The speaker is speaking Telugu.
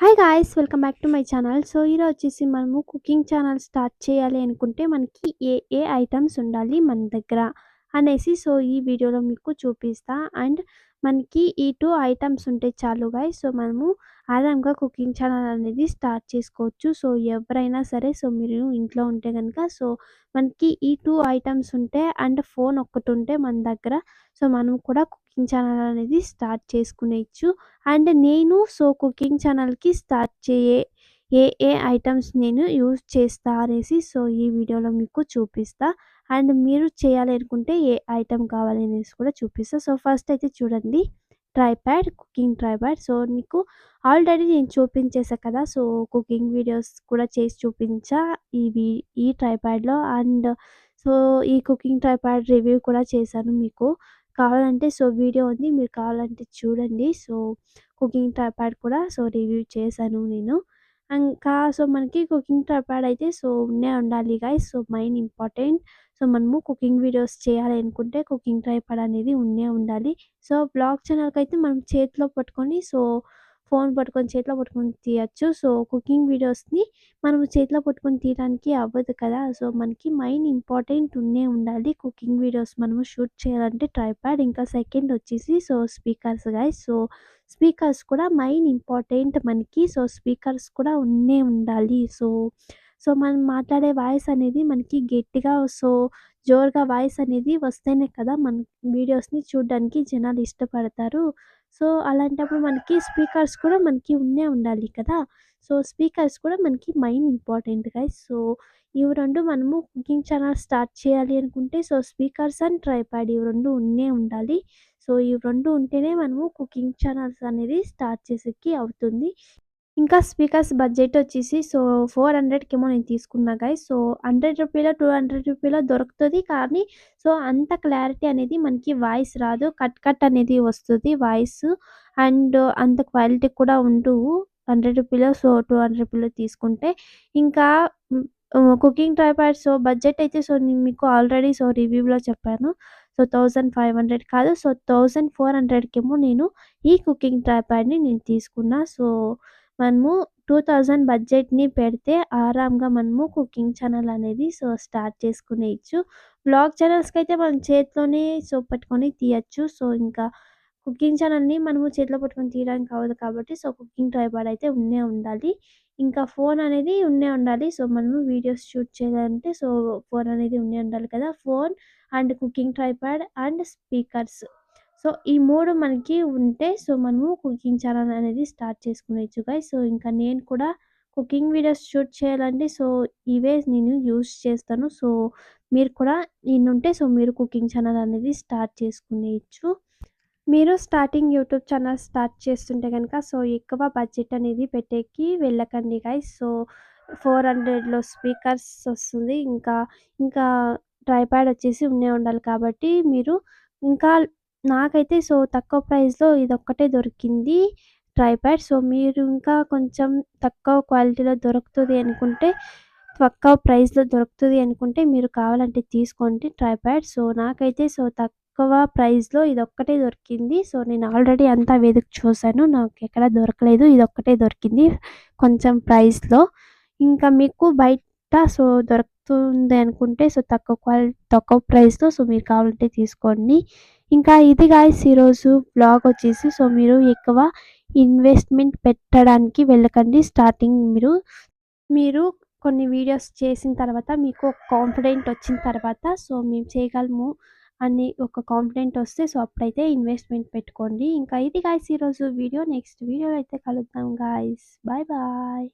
Hi guys welcome back to my channel so ఈరోజు వచ్చేసి మనము కుకింగ్ ఛానల్ స్టార్ట్ చేయాలి అనుకుంటే మనకి ఏ ఏ ఐటమ్స్ ఉండాలి మన దగ్గర? అనేసి సో ఈ వీడియోలో మీకు చూపిస్తా. అండ్ మనకి ఈ టూ ఐటమ్స్ ఉంటే చాలు గాయ సో మనము ఆరాంగా కుకింగ్ ఛానల్ అనేది స్టార్ట్ చేసుకోవచ్చు. సో ఎవరైనా సరే సో మీరు ఇంట్లో ఉంటే కనుక సో మనకి ఈ టూ ఐటమ్స్ ఉంటే అండ్ ఫోన్ ఒక్కటి ఉంటే మన దగ్గర. సో మనం కూడా కుకింగ్ ఛానల్ అనేది స్టార్ట్ చేసుకునేయచ్చు అండ్ నేను సో కుకింగ్ ఛానల్‌కి స్టార్ట్ చేయే ఏ ఏ ఐటమ్స్ నేను యూజ్ చేస్తా అనేసి సో ఈ వీడియోలో మీకు చూపిస్తా. అండ్ మీరు చేయాలి అనుకుంటే ఏ ఐటెమ్ కావాలి అనేసి కూడా చూపిస్తాను సో ఫస్ట్ అయితే చూడండి ట్రైప్యాడ్ కుకింగ్ ట్రైప్యాడ్ సో నీకు ఆల్రెడీ నేను చూపించేసా కదా! సో కుకింగ్ వీడియోస్ కూడా చేసి చూపించా. ఇవి ఈ ట్రైప్యాడ్లో అండ్ సో ఈ కుకింగ్ ట్రైప్యాడ్ రివ్యూ కూడా చేశాను మీకు. కావాలంటే సో వీడియో ఉంది. మీరు కావాలంటే చూడండి. సో కుకింగ్ ట్రైప్యాడ్ కూడా సో రివ్యూ చేశాను నేను. ఇంకా సో మనకి కుకింగ్ ట్రైపాడ్ అయితే సో ఉన్నే ఉండాలి guys. So main important. So మనము కుకింగ్ వీడియోస్ చేయాలి అనుకుంటే కుకింగ్ ట్రైపాడ్ అనేది ఉన్నే ఉండాలి. సో బ్లాగ్ ఛానల్కి అయితే మనం చేతిలో పట్టుకొని సో ఫోన్ పట్టుకొని చేతిలో పట్టుకొని తీయచ్చు సో కుకింగ్ వీడియోస్‌ని మనం చేతిలో పట్టుకొని తీయడానికి అవ్వదు కదా! సో మనకి మైండ్ ఇంపార్టెంట్ ఉన్నే ఉండాలి. కుకింగ్ వీడియోస్ మనము షూట్ చేయాలంటే ట్రైప్యాడ్ ఇంకా సెకండ్ వచ్చేసి so speakers guys so speakers కూడా మైండ్ ఇంపార్టెంట్ మనకి. సో స్పీకర్స్ కూడా ఉన్నే ఉండాలి. సో సో మనం మాట్లాడే వాయిస్ అనేది మనకి గట్టిగా సో జోరుగా వాయిస్ అనేది వస్తేనే కదా మన వీడియోస్‌ని చూడడానికి జనాలు ఇష్టపడతారు. సో అలాంటప్పుడు మనకి స్పీకర్స్ కూడా మనకి ఉన్నే ఉండాలి కదా! సో స్పీకర్స్ కూడా మనకి మెయిన్ ఇంపార్టెంట్ గైస్. సో ఇవి రెండు మనము కుకింగ్ ఛానల్ స్టార్ట్ చేయాలి అనుకుంటే సో స్పీకర్స్ అండ్ ట్రైపాడ్ ఇవి రెండు ఉన్నే ఉండాలి. సో ఇవి రెండు ఉంటేనే మనము కుకింగ్ ఛానల్స్ అనేది స్టార్ట్ చేసేకి అవుతుంది. ఇంకా స్పీకర్స్ బడ్జెట్ వచ్చేసి సో 400కేమో నేను తీసుకున్నా గైస్. సో హండ్రెడ్ రూపీలో టూ హండ్రెడ్ రూపీలో దొరుకుతుంది కానీ సో అంత క్లారిటీ అనేది మనకి వాయిస్ రాదు. కట్ కట్ అనేది వస్తుంది వాయిస్. అండ్ అంత క్వాలిటీ కూడా ఉండవు. హండ్రెడ్ రూపీలో సో టూ హండ్రెడ్ రూపీలో తీసుకుంటే. ఇంకా కుకింగ్ ట్రైపాడ్ సో బడ్జెట్ అయితే సో నేను మీకు ఆల్రెడీ సో రివ్యూలో చెప్పాను. సో 1500 కాదు. సో 1400కేమో నేను ఈ కుకింగ్ ట్రైపాడ్‌ని నేను తీసుకున్నా. సో మనము 2000 బడ్జెట్‌ని పెడితే ఆరాంగా మనము కుకింగ్ ఛానల్ అనేది సో స్టార్ట్ చేసుకునేయచ్చు. బ్లాగ్ ఛానల్స్కి అయితే మనం చేతిలోనే సో పట్టుకొని తీయొచ్చు. సో ఇంకా కుకింగ్ ఛానల్‌ని మనము చేతిలో పట్టుకొని తీయడానికి అవ్వదు కాబట్టి సో కుకింగ్ ట్రైపాడ్ అయితే ఉన్నే ఉండాలి. ఇంకా ఫోన్ అనేది ఉన్నే ఉండాలి. సో మనము వీడియోస్ షూట్ చేయాలంటే సో ఫోన్ అనేది ఉన్నే ఉండాలి కదా! Phone and cooking tripod and speakers. So ఈ మూడు మనకి ఉంటే సో మనము కుకింగ్ ఛానల్ అనేది స్టార్ట్ చేసుకునేచ్చు గైస్. సో ఇంకా నేను కూడా కుకింగ్ వీడియోస్ షూట్ చేయాలంటే సో ఇవే నేను యూస్ చేస్తాను. సో మీరు కూడా నేనుంటే సో మీరు కుకింగ్ ఛానల్ అనేది స్టార్ట్ చేసుకునేయచ్చు. మీరు స్టార్టింగ్ యూట్యూబ్ ఛానల్ స్టార్ట్ చేస్తుంటే కనుక సో ఎక్కువ బడ్జెట్ అనేది పెట్టేకి వెళ్ళకండి గైస్. సో 400లో స్పీకర్స్ వస్తుంది. ఇంకా ఇంకా ట్రైప్యాడ్ వచ్చేసి ఉండే ఉండాలి కాబట్టి మీరు ఇంకా నాకైతే సో తక్కువ ప్రైస్‌లో ఇదొక్కటే దొరికింది ట్రైప్యాడ్. సో మీరు ఇంకా కొంచెం తక్కువ క్వాలిటీలో దొరుకుతది అనుకుంటే తక్కువ ప్రైస్‌లో దొరుకుతది అనుకుంటే మీరు కావాలంటే తీసుకోండి ట్రైప్యాడ్. సో నాకైతే సో తక్కువ ప్రైస్‌లో ఇదొక్కటే దొరికింది. సో నేను ఆల్రెడీ అంతా వెతికి చూసాను. నాకెక్కడ దొరకలేదు. ఇదొక్కటే దొరికింది కొంచెం ప్రైస్‌లో. ఇంకా మీకు బయట సో దొరుకుతుంది అనుకుంటే సో తక్కువ క్వాలిటీ తక్కువ ప్రైస్‌లో సో మీరు కావాలంటే తీసుకోండి. ఇంకా ఇది గాయస్ ఈరోజు బ్లాగ్ వచ్చేసి సో మీరు ఎక్కువ ఇన్వెస్ట్‌మెంట్ పెట్టడానికి వెళ్ళకండి. స్టార్టింగ్ మీరు మీరు కొన్ని వీడియోస్ చేసిన తర్వాత మీకు ఒక కాన్ఫిడెంట్ వచ్చిన తర్వాత సో మేము చేయగలము అని ఒక కాన్ఫిడెంట్ వస్తే సో అప్పుడైతే ఇన్వెస్ట్‌మెంట్ పెట్టుకోండి. ఇంకా ఇది గాయస్ ఈరోజు వీడియో. నెక్స్ట్ వీడియోలో అయితే కలుద్దాం గాయ్స్. Bye bye.